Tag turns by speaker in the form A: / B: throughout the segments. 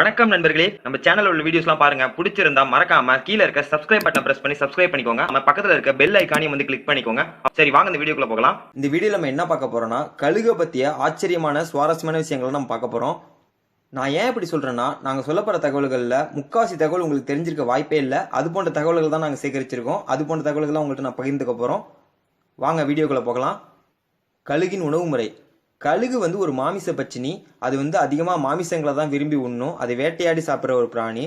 A: வணக்கம் நண்பர்களே. நம்ம சேனல் உள்ள வீடியோஸ்லாம் பாருங்க. பிடிச்சிருந்தா மறக்காம கீழ இருக்க சப்ஸ்கிரைப் பட்டன் பிரஸ் பண்ணி சப்ஸ்கிரைப் பண்ணிக்கோங்க. நம்ம பக்கத்துல இருக்க பெல் ஐக்கானையும் வந்து கிளிக் பண்ணிக்கோங்க. சரி வாங்க இந்த வீடியோக்குள்ள போகலாம்.
B: இந்த வீடியோல நம்ம என்ன பார்க்க போறோம்னா கழுகை பத்திய ஆச்சரியமான சுவாரஸ்யமான விஷயங்களை நம்ம பார்க்க போறோம். நான் ஏன் இப்படி சொல்றேன்னா நாங்க சொல்ல தகவல்களில் தகவல்கள்ல முக்காவாசி தகவல் உங்களுக்கு தெரிஞ்சிருக்க வாய்ப்பே இல்லை. அது போன்ற தகவல்கள் தான் நாங்க சேகரிச்சிருக்கோம். அது போன்ற தகவல்கள் உங்கள்கிட்ட நான் பகிர்ந்துக்க போறோம். வாங்க வீடியோக்குள்ள போகலாம். கழுகின் உணவு முறை. கழுகு வந்து ஒரு மாமிச பச்சினி அது வந்து அதிகமாக மாமிசங்களை தான் விரும்பி உண்ணும். அது வேட்டையாடி சாப்பிட்ற ஒரு பிராணி.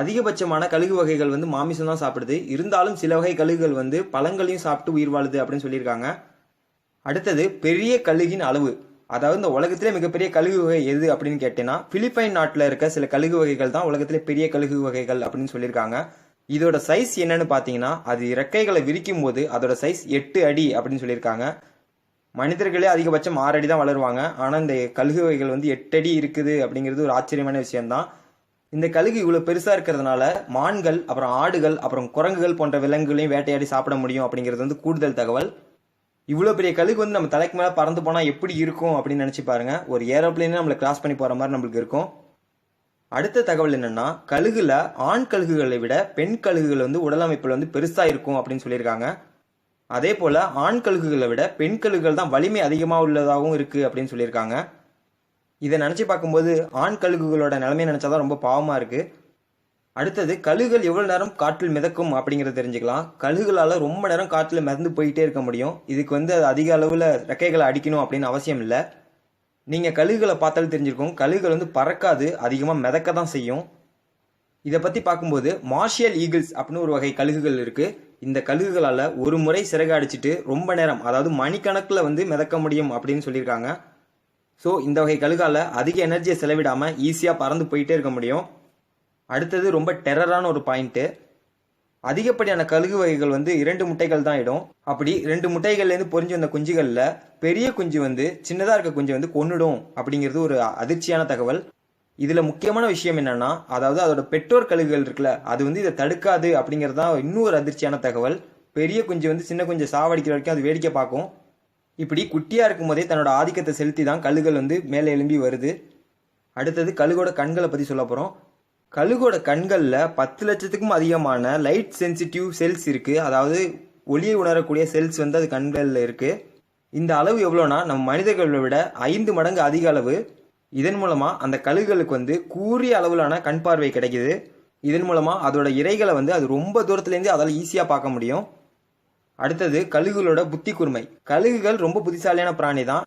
B: அதிகபட்சமான கழுகு வகைகள் வந்து மாமிசம் தான் சாப்பிடுது. இருந்தாலும் சில வகை கழுகுகள் வந்து பழங்களையும் சாப்பிட்டு உயிர் வாழுது அப்படின்னு சொல்லியிருக்காங்க. அடுத்தது பெரிய கழுகின் அளவு. அதாவது இந்த உலகத்திலே மிகப்பெரிய கழுகு வகை எது அப்படின்னு கேட்டேன்னா பிலிப்பைன் நாட்டில் இருக்க சில கழுகு வகைகள் தான் உலகத்திலே பெரிய கழுகு வகைகள் அப்படின்னு சொல்லியிருக்காங்க. இதோட சைஸ் என்னன்னு பார்த்தீங்கன்னா அது இறக்கைகளை விரிக்கும் போது அதோட சைஸ் எட்டு அடி அப்படின்னு சொல்லியிருக்காங்க. மனிதர்களே அதிகபட்சம் ஆறு அடி தான் வளருவாங்க. ஆனால் இந்த கழுகு வகைகள் வந்து எட்டு அடி இருக்குது அப்படிங்கிறது ஒரு ஆச்சரியமான விஷயம்தான். இந்த கழுகு இவ்வளோ பெருசாக இருக்கிறதுனால மான்கள் அப்புறம் ஆடுகள் அப்புறம் குரங்குகள் போன்ற விலங்குகளையும் வேட்டையாடி சாப்பிட முடியும் அப்படிங்கிறது வந்து கூடுதல் தகவல். இவ்வளோ பெரிய கழுகு வந்து நம்ம தலைக்கு மேலே பறந்து போனால் எப்படி இருக்கும் அப்படின்னு நினச்சி பாருங்க. ஒரு ஏரோப்ளேனே நம்மளை கிராஸ் பண்ணி போகிற மாதிரி நம்மளுக்கு இருக்கும். அடுத்த தகவல் என்னென்னா கழுகுல ஆண் கழுகுகளை விட பெண் கழுகுகள் வந்து உடலமைப்பில் வந்து பெருசாக இருக்கும் அப்படின்னு சொல்லியிருக்காங்க. அதே போல் ஆண் கழுகுகளை விட பெண் கழுகுகள் தான் வலிமை அதிகமாக உள்ளதாகவும் இருக்குது அப்படின்னு சொல்லியிருக்காங்க. இதை நினச்சி பார்க்கும்போது ஆண் கழுகுகளோட நிலைமையை நினச்சாதான் ரொம்ப பாவமாக இருக்குது அடுத்தது கழுகுகள் எவ்வளோ நேரம் காற்றில் மிதக்கும் அப்படிங்கிறத தெரிஞ்சுக்கலாம். கழுகுகளால் ரொம்ப நேரம் காற்றில் மிதந்து போயிட்டே இருக்க முடியும். இதுக்கு வந்து அது அதிக அளவில் ரெக்கைகளை அடிக்கணும் அப்படின்னு அவசியம் இல்லை. நீங்கள் கழுகுகளை பார்த்தாலும் தெரிஞ்சிருக்கும். கழுகுகள் வந்து பறக்காது அதிகமாக மிதக்க தான் செய்யும். இதை பற்றி பார்க்கும்போது மார்ஷியல் ஈகிள்ஸ் அப்படின்னு ஒரு வகை கழுகுகள் இருக்குது இந்த கழுகுகளால் ஒரு முறை சிறகு அடிச்சிட்டு ரொம்ப நேரம் அதாவது மணிக்கணக்கில் வந்து மிதக்க முடியும் அப்படின்னு சொல்லியிருக்காங்க. ஸோ இந்த வகை கழுகால் அதிக எனர்ஜியை செலவிடாமல் ஈஸியாக பறந்து போயிட்டே இருக்க முடியும். அடுத்தது ரொம்ப டெரரான ஒரு பாயிண்ட்டு அதிகப்படியான கழுகு வகைகள் வந்து இரண்டு முட்டைகள் தான் இடும். அப்படி ரெண்டு முட்டைகள்லேருந்து பொறிஞ்சு வந்த குஞ்சுகளில் பெரிய குஞ்சு வந்து சின்னதாக இருக்க குஞ்சு வந்து கொன்னுடும் அப்படிங்கிறது ஒரு அதிர்ச்சியான தகவல். இதில் முக்கியமான விஷயம் என்னன்னா அதாவது அதோட பெற்றோர் கழுகுகள் இருக்குல்ல அது வந்து இதை தடுக்காது அப்படிங்கிறது தான் இன்னொரு அதிர்ச்சியான தகவல். பெரிய குஞ்சு வந்து சின்ன குஞ்சை சாவடிக்கிற வரைக்கும் அது வேடிக்கை பார்க்கும். இப்படி குட்டியாக இருக்கும் போதே தன்னோட ஆதிக்கத்தை செலுத்தி தான் கழுகுகள் வந்து மேலே எழும்பி வருது. அடுத்தது கழுகோட கண்களை பற்றி சொல்ல போகிறோம் கழுகோட கண்களில் பத்து லட்சத்துக்கும் அதிகமான லைட் சென்சிட்டிவ் செல்ஸ் இருக்குது அதாவது ஒளியை உணரக்கூடிய செல்ஸ் வந்து அது கண்களில் இருக்குது இந்த அளவு எவ்வளோனா நம்ம மனிதர்களை விட ஐந்து மடங்கு அதிக அளவு இதன் மூலமாக அந்த கழுகுகளுக்கு வந்து கூறிய அளவிலான கண் பார்வை கிடைக்குது. இதன் மூலமாக அதோட இறைகளை வந்து அது ரொம்ப தூரத்துலேருந்து அதால் ஈஸியாக பார்க்க முடியும். அடுத்தது கழுகுகளோட புத்தி கூர்மை. கழுகுகள் ரொம்ப புத்திசாலியான பிராணி தான்.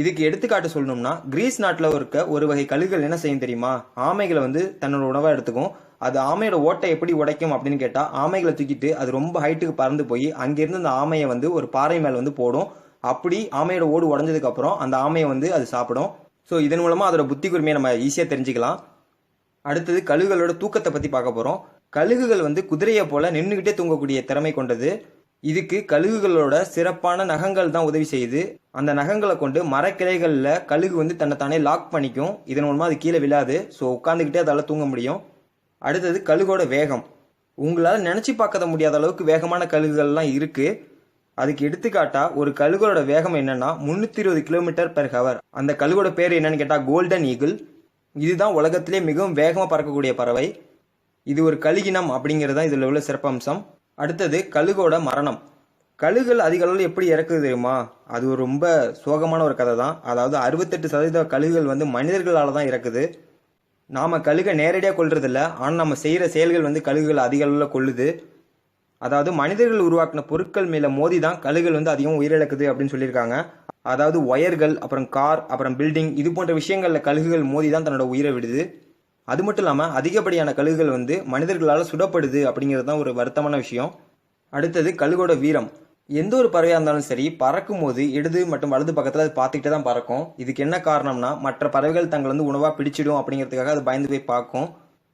B: இதுக்கு எடுத்துக்காட்டு சொல்லணும்னா கிரீஸ் நாட்டில் இருக்க ஒரு வகை கழுகுகள் என்ன செய்யும் தெரியுமா? ஆமைகளை வந்து தன்னோட உணவாக எடுத்துக்கும். அது ஆமையோட ஓட்டை எப்படி உடைக்கும் அப்படின்னு கேட்டால் ஆமைகளை தூக்கிட்டு அது ரொம்ப ஹைட்டுக்கு பறந்து போய் அங்கேருந்து அந்த ஆமையை வந்து ஒரு பாறை மேலே வந்து போடும். அப்படி ஆமையோட ஓடு உடஞ்சதுக்கப்புறம் அந்த ஆமையை வந்து அது சாப்பிடும். ஸோ இதன் மூலமாக அதோட புத்தி கூர்மையை நம்ம ஈஸியாக தெரிஞ்சுக்கலாம். அடுத்தது கழுகுகளோட தூக்கத்தை பற்றி பார்க்க போகிறோம் கழுகுகள் வந்து குதிரையை போல் நின்றுக்கிட்டே தூங்கக்கூடிய திறமை கொண்டது. இதுக்கு கழுகுகளோட சிறப்பான நகங்கள் தான் உதவி செய்யுது. அந்த நகங்களை கொண்டு மரக்கிளைகளில் கழுகு வந்து தன்னை தானே லாக் பண்ணிக்கும். இதன் மூலமாக அது கீழே விழாது. ஸோ உட்காந்துக்கிட்டே அதால் தூங்க முடியும். அடுத்தது கழுகோட வேகம். உங்களால் நினச்சி பார்க்க முடியாத அளவுக்கு வேகமான கழுகுகள்லாம் இருக்குது அதுக்கு எடுத்துக்காட்டா ஒரு கழுகோட வேகம் என்னன்னா முந்நூற்றி இருபது கிலோமீட்டர் பெர் ஹவர் அந்த கழுகோட பேர் என்னன்னு கேட்டால் கோல்டன் ஈகிள் இதுதான் உலகத்திலே மிகவும் வேகமாக பறக்கக்கூடிய பறவை. இது ஒரு கழுகினம் அப்படிங்கிறது தான் இதில் உள்ள சிறப்பம்சம். அடுத்தது கழுகோட மரணம். கழுகுகள் அதிக அளவில் எப்படி இறக்குது தெரியுமா? அது ஒரு ரொம்ப சோகமான ஒரு கதை தான். அதாவது அறுபத்தெட்டு சதவீத கழுகுகள் வந்து மனிதர்களால் தான் இறக்குது. நாம் கழுகை நேரடியாக கொள்றதில்ல ஆனால் நம்ம செய்கிற செயல்கள் வந்து கழுகுகள் அதிக அளவில் கொள்ளுது அதாவது மனிதர்கள் உருவாக்கின பொருட்கள் மேலே மோதி தான் கழுகுகள் வந்து அதிகம் உயிரிழக்குது அப்படின்னு சொல்லியிருக்காங்க. அதாவது ஒயர்கள் அப்புறம் கார் அப்புறம் பில்டிங் இது போன்ற விஷயங்களில் கழுகுகள் மோதி தான் தன்னோட உயிரை விடுது. அது மட்டும் இல்லாமல் அதிகப்படியான கழுகுகள் வந்து மனிதர்களால் சுடப்படுது அப்படிங்கிறது தான் ஒரு வருத்தமான விஷயம். அடுத்தது கழுகோட வீரம். எந்த ஒரு பறவையாக இருந்தாலும் சரி பறக்கும் போது இடது மற்றும் வலது பக்கத்தில் அது பார்த்துக்கிட்டே தான் பறக்கும். இதுக்கு என்ன காரணம்னா மற்ற பறவைகள் தங்களை வந்து உணவாக பிடிச்சிடும் அப்படிங்கிறதுக்காக அது பயந்து போய் பார்க்கும்.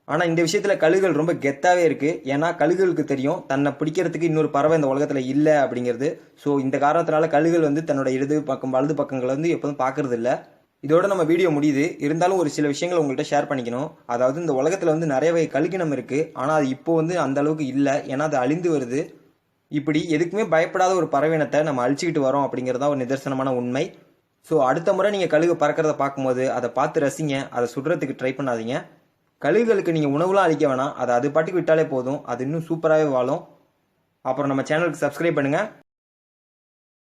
B: ஆனால் இந்த விஷயத்தில் கழுகுகள் ரொம்ப கெத்தாகவே இருக்குது ஏன்னா கழுகுகளுக்கு தெரியும் தன்னை பிடிக்கிறதுக்கு இன்னொரு பறவை இந்த உலகத்தில் இல்லை அப்படிங்கிறது. ஸோ இந்த காரணத்தினால கழுகுகள் வந்து தன்னோட இடது பக்கம் வலது பக்கங்களை வந்து எப்போதும் பார்க்கறது இல்லை இதோட நம்ம வீடியோ முடியுது. இருந்தாலும் ஒரு சில விஷயங்கள் உங்கள்கிட்ட ஷேர் பண்ணிக்கணும். அதாவது இந்த உலகத்தில் வந்து நிறைய வகை கழுகினம் இருக்குது ஆனால் அது இப்போ வந்து அந்த அளவுக்கு இல்லை. ஏன்னா அது அழிந்து வருது. இப்படி எதுக்குமே பயப்படாத ஒரு பறவையினத்தை நம்ம அழிச்சிக்கிட்டு வரோம் அப்படிங்கிறதா தான் ஒரு நிதர்சனமான உண்மை. ஸோ அடுத்த முறை நீங்கள் கழுகு பறக்கிறத பார்க்கும்போது அதை பார்த்து ரசிங்க. அதை சுடுறதுக்கு ட்ரை பண்ணாதீங்க. கழுகுகளுக்கு நீங்கள் உணவுலாம் அளிக்க வேணாம். அதை அது பாட்டுக்கு விட்டாலே போதும். அது இன்னும் சூப்பராகவே வாழும். அப்புறம் நம்ம சேனலுக்கு சப்ஸ்கிரைப் பண்ணுங்கள்